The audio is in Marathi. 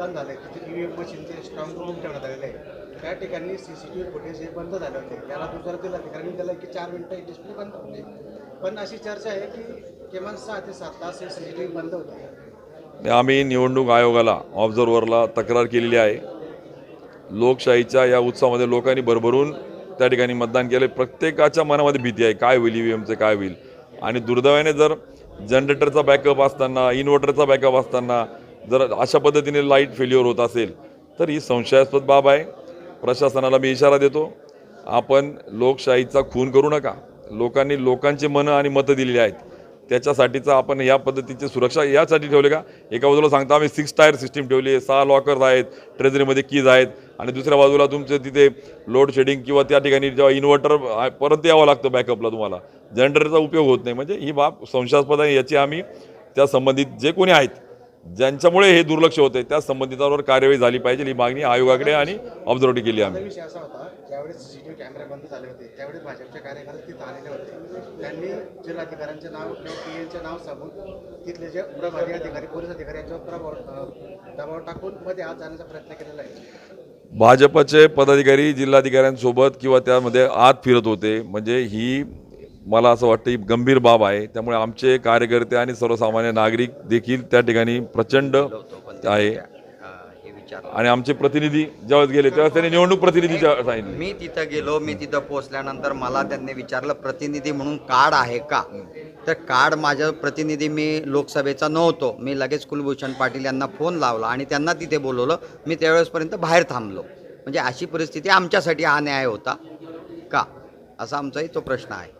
मतदान झालं आहे तिथे ई व्ही मशीनचे स्ट्रॉंग रूम ठेवण्यात आलेले आहे. त्या ठिकाणी C C T V footage हे बंद झाले होते. याला दुसऱ्या जिल्हाधिकाऱ्यांनी दिलं की चार मिनिटं डिस्प्ले बंद होते. पण अशी चर्चा आहे की किमान सहा ते सात तास हे सी सी टी व्ही बंद होते. आम्ही निवडणूक आयोगाला ऑब्झर्व्हरला तक्रार केलेली आहे. लोकशाहीच्या या उत्सवामध्ये लोकांनी भरभरून त्या ठिकाणी मतदान केले प्रत्येकाच्या मनामध्ये भीती आहे. काय होईल ई व्ही एमचं काय होईल? आणि दुर्दैवाने जर जनरेटरचा बॅकअप असताना इन्व्हर्टरचा बॅकअप असताना जर अशा पद्धतीने लाइट फेल्युअर होत असेल तर ही संशयास्पद बाब आहे. प्रशासनाला मी इशारा देतो आपण लोकशाहीचा खून करू नका. लोकांनी लोकांचे मनं आणि मतं दिलेली आहेत. त्याच्यासाठीचं आपण या पद्धतीची सुरक्षा यासाठी ठेवले का? एका बाजूला सांगता आम्ही सिक्स टायर सिस्टीम ठेवली आहे सहा लॉकर्स आहेत ट्रेझरीमध्ये कीज आहेत आणि दुसऱ्या बाजूला तुमचं तिथे लोड शेडिंग किंवा त्या ठिकाणी जेव्हा इन्व्हर्टर परत यावं लागतं बॅकअपला तुम्हाला. जनरेटरचा उपयोग होत नाही. म्हणजे ही बाब संशयास्पद आहे याची आम्ही त्या संबंधित जे कोणी आहेत ज्यांच्यामुळे हे दुर्लक्ष होते त्या संबंधितांवर कार्यवाही झाली पाहिजे ही मागणी आयोगाकडे आणि ऑब्झर्वेटी केली आम्ही. भाजपचे पदाधिकारी जिल्हाधिकाऱ्यांसोबत किंवा त्यामध्ये आत फिरत होते म्हणजे ही मला असं वाटतं ही गंभीर बाब आहे. त्यामुळे आमचे कार्यकर्ते आणि सर्वसामान्य नागरिक देखील त्या ठिकाणी प्रचंड आहे. हे विचार आणि आमचे प्रतिनिधी ज्यावेळेस गेले तेव्हा त्यांनी निवडणूक प्रतिनिधी सांगितले. मी तिथं गेलो मी तिथं पोहोचल्यानंतर मला त्यांनी विचारलं प्रतिनिधी म्हणून कार्ड आहे का? तर कार्ड माझं प्रतिनिधी मी लोकसभेचा नव्हतो. मी लगेच कुलभूषण पाटील यांना फोन लावला आणि त्यांना तिथे बोलवलं. मी त्यावेळेसपर्यंत बाहेर थांबलो. म्हणजे अशी परिस्थिती आमच्यासाठी हा न्याय होता का? असा आमचाही तो प्रश्न आहे.